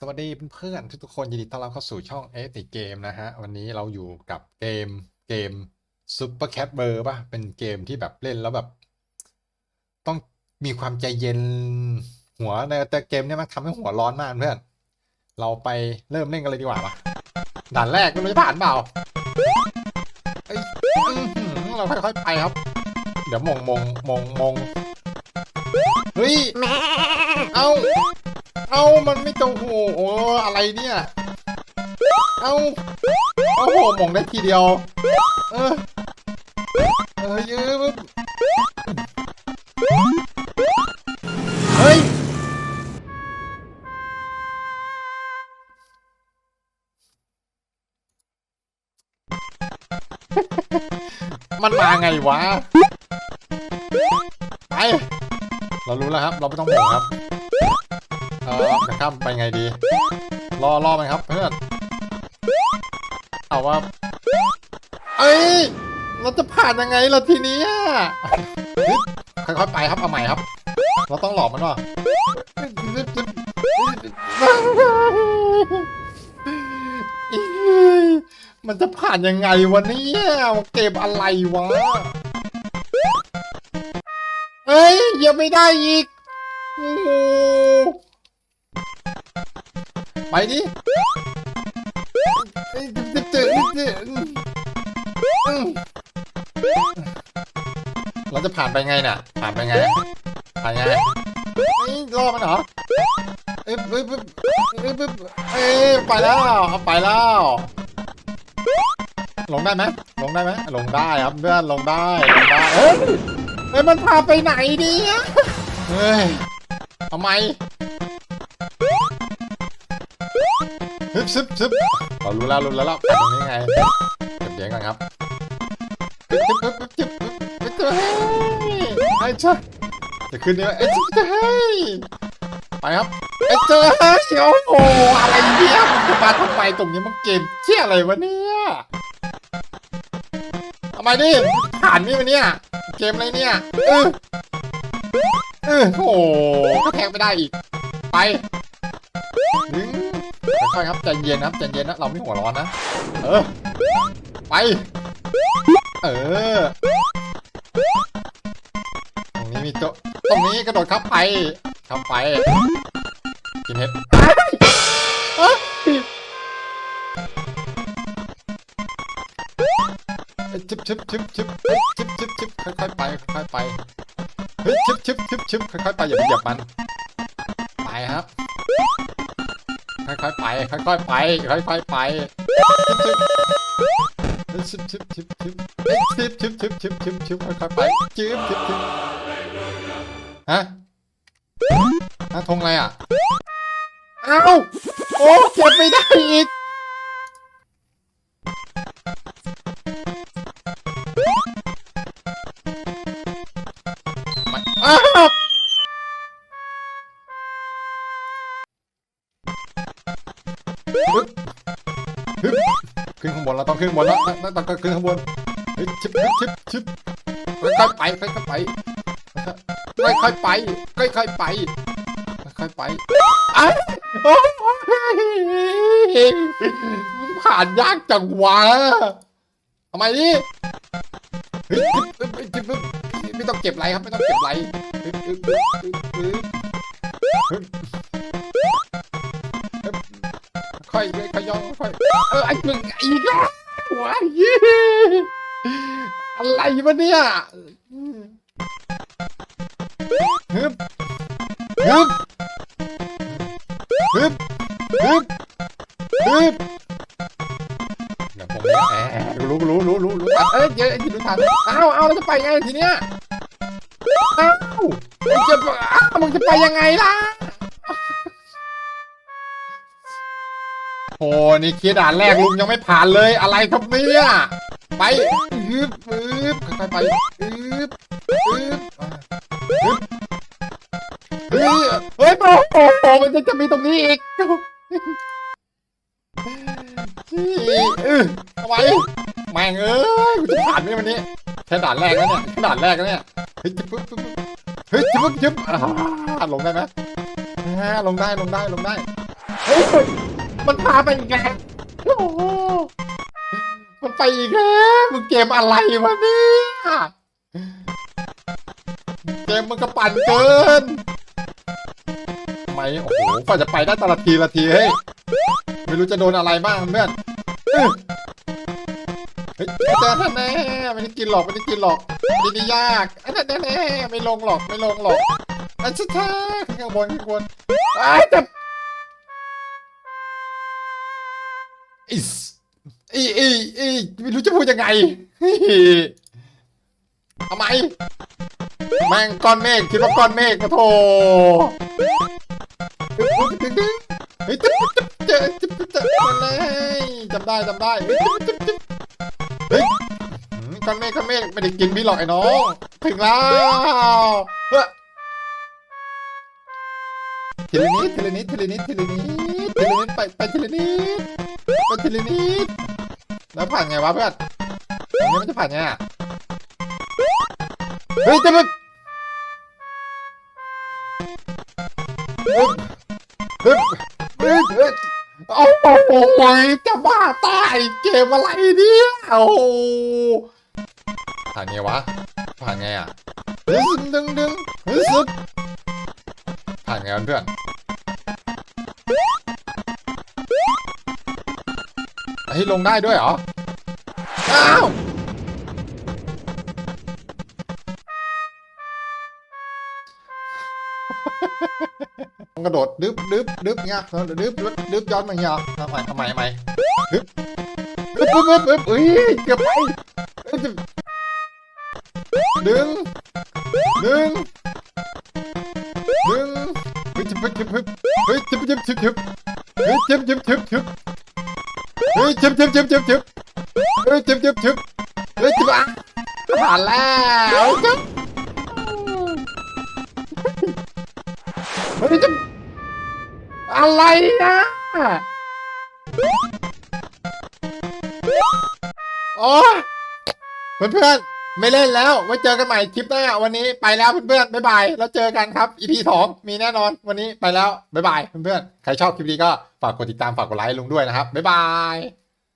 สวัสดีเพื่อนๆทุกๆคนยินดีต้อนรับเข้าสู่ช่องเอติเกมนะฮะ วันนี้เราอยู่กับเกมเกม Super Cat b u r ป่ะ เป็นเกมที่แบบเล่นแล้วแบบ ต้องมีความใจเย็นหัวในแต่เกมเนี้ยมันทำให้หัวร้อนมากเพื่อน เราไปเริ่มเล่นกันเลยดีกว่าปะด่านแรกไม่รู้จะผ่านเปล่าเอ้ยอื้อหือเราค่อยๆไปครับ เดี๋ยวมงมงมงมงเฮ้ย เอ้า เอ้ามันไม่ตรงโอ้อะไรเนี่ย เอ้าโอ้โหหมงได้ทีเดียว เออ เออยอะเฮ้ยมันมาไงวะ ไป เรารู้แล้วครับ เราไม่ต้องหมงครับ เออจะข้ามไปไงดี รอรอมันครับเพื่อนเอาว่าเอ้ยเราจะผ่านยังไงล่ะทีนี้ค่อยๆไปครับเอาใหม่ครับ เราต้องหลอกมันว่ะมันจะผ่านยังไงวะเนี่ยเกมอะไรวะเฮ้ยยังไม่ได้อีก โอ้ ไปดิเราจะผ่านไปไงน่ะ ผ่านไปไง ผ่านไงเอ้ยรอมันเหรอเอ้ยเอ้ยเอ้ยเอ้ยเอ้ยไปแล้วเอาไปแล้วลงได้ไหมลงได้ไหมลงได้ครับเพื่อนลงได้ลงได้เอ้ยเอ้ยมันพาไปไหนเนี่ยเฮ้ยทำไม ซึบซึบซึบเรารู้แล้วรู้แล้วเราไปตรงนี้ไงเก็บเสียงก่อนครับจับจับจับจับจับจับเฮ้ไอ้เจ้าจะขึ้นเนี่ยไอ้เจ้าเฮ้ไปครับไอ้เจ้าเฮ้ยโอ้โหอะไรเนี่ยมันจะมาทำไมตรงนี้มันเกมเชี่ยอะไรวะเนี่ยทำไมดิผ่านนี่มันเนี่ยเกมอะไรเนี่ยเออเออโอ้โหก็แทงไม่ได้อีกไป ค่อยๆครับใจเย็นนะครับใจเย็นนะเราไม่หัวร้อนนะเออไป เออตรงนี้มีโต๊ะตรงนี้กระโดดเข้าไปเข้าไปกินเห็ดชิบชิบชิบชิบชิบชิบชิบค่อยๆไปค่อยๆไปเฮ้ยชิบชิบชิบชิบค่อยๆไปอย่าไปเหยียบมัน ค่อยๆไป ค่อยๆไป ค่อยๆไปชิบชิบชิบชิบชิบชิบชิบชิบชิบชิบชิบค่อยๆไปชิบชิบชิบฮะฮะทงอะไรอะอ้าวโอ้เก็บไม่ได้อีก ขึ้นข้างบนเราต้องขึ้นข้างบนแล้วต้องขึ้นข้างบนเฮ้ยชิบชิบชิบชิบค่อยไปค่อยไปค่อยไปค่อยไปค่อยไปอ้าโอ้ยผ่านยากจังวะทำไมดิเฮ้ยจิบจิบจิบไม่ต้องเก็บไรครับไม่ต้องเก็บไร ค่อยค่อยยองค่อยเออไอ้มึงอีกแล้วว้ายอะไรวะเนี่ยฮึบฮึบฮึบฮึบฮึบเดี๋ยวผมเนี่ยแอบรู้รู้รู้รู้รู้เอ้ยเดี๋ยวไอ้ที่รู้ทันอ้าวอ้าวแล้วจะไปไงทีเนี้ยอ้าวมึงจะอ้าวมึงจะไปยังไงล่ะ โอ้นี่คิดด่านแรกลุงยังไม่ผ่านเลยอะไรครับเนี่ยไปฮึบฮึบค่อยไปฮึบฮึบฮึบเฮ้ยโอ้โหมันจะจะมีตรงนี้อีกเออทำไมแม่งเอ้ยกูจะผ่านไหมวันนี้แค่ด่านแรกแล้วเนี่ยด่านแรกแล้วเนี่ยเฮ้ยจิ๊บปึ๊บปึ๊บเฮ้ยจิ๊บปึ๊บจิ๊บอ่าลงได้ไหมอ่าลงได้ลงได้ลงได้เฮ้ย มันพาไปอีกแล้วโอ้โหมันไปอีกแล้วมึงเกมอะไรวะเนี่ยเกมมันก็ปั่นเกินทำไมโอ้โหกว่าจะไปได้แต่ละทีละทีเฮ้ยไม่รู้จะโดนอะไรบ้างเพื่อนเฮ้ยเจอท่านแน่ไม่ได้กินหรอกไม่ได้กินหรอกดีนี่ยากอันนั้นแน่ไม่ลงหรอกไม่ลงหรอกอันชัดๆข้างบนข้างบนอ้ายแอิสอีอีอีไม่รู้จะพูดยังไงทำไมแม่งก้อนเมฆคิดว่าก้อนเมฆมาโถเฮ้ยจิ๊บจิ๊บเจอจิ๊บจิ๊บเจอมาเลยจำได้จำได้เฮ้ยก้อนเมฆก้อนเมฆไม่ได้กินพี่หรอกไอ้น้องถึงแล้วเฮ้ยทีละนิดทีละนิดทีละนิดทีละนิดทีละนิดไปไปทีละนิด ไปทีละนิดแล้วผ่านไงวะเพื่อนอันนี้มันจะผ่านไงอะเฮ้ยจะมันเฮ้ยเฮ้ยเฮ้ยเฮ้ยโอ้โหจะบ้าตายเกมอะไรเนี่ยโอ้โหผ่านไงวะ ผ่านไงอะเฮ้ยดึงดึงดึงเฮ้ยสุดผ่านไงเพื่อน เฮ้ลงได้ด้วยเหรอ อ้าว กระโดดดึบดึบดึบเงี้ยดึ๊บดึบดึบย้อนมาเงี้ยทำไมทำไมทำไมดึบดึบดึบดึบดึบเอ้ยเกือบไปเอ้ยจะดึงดึงดึงเฮ้ยจิบจิบจิบเฮ้ยจิบจิบจิบจิบเฮ้ยจิบจิบจิบจิบ เฮ้ยจิบจิบจิบจิบจิบเฮ้ยจิบจิบจิบเฮ้ยจิบอะผ่านแล้วจิบเฮ้ยจิบอะไรนะโอ้เพื่อนๆ ไม่เล่นแล้ว ไว้เจอกันใหม่คลิปหน้า วันนี้ไปแล้วเพื่อนๆบ๊ายบาย แล้วเจอกันครับ EP สองมีแน่นอน วันนี้ไปแล้วบ๊ายบายเพื่อนๆ ใครชอบคลิปนี้ก็ฝากกดติดตามฝากกดไลค์ลุงด้วยนะครับบ๊ายบาย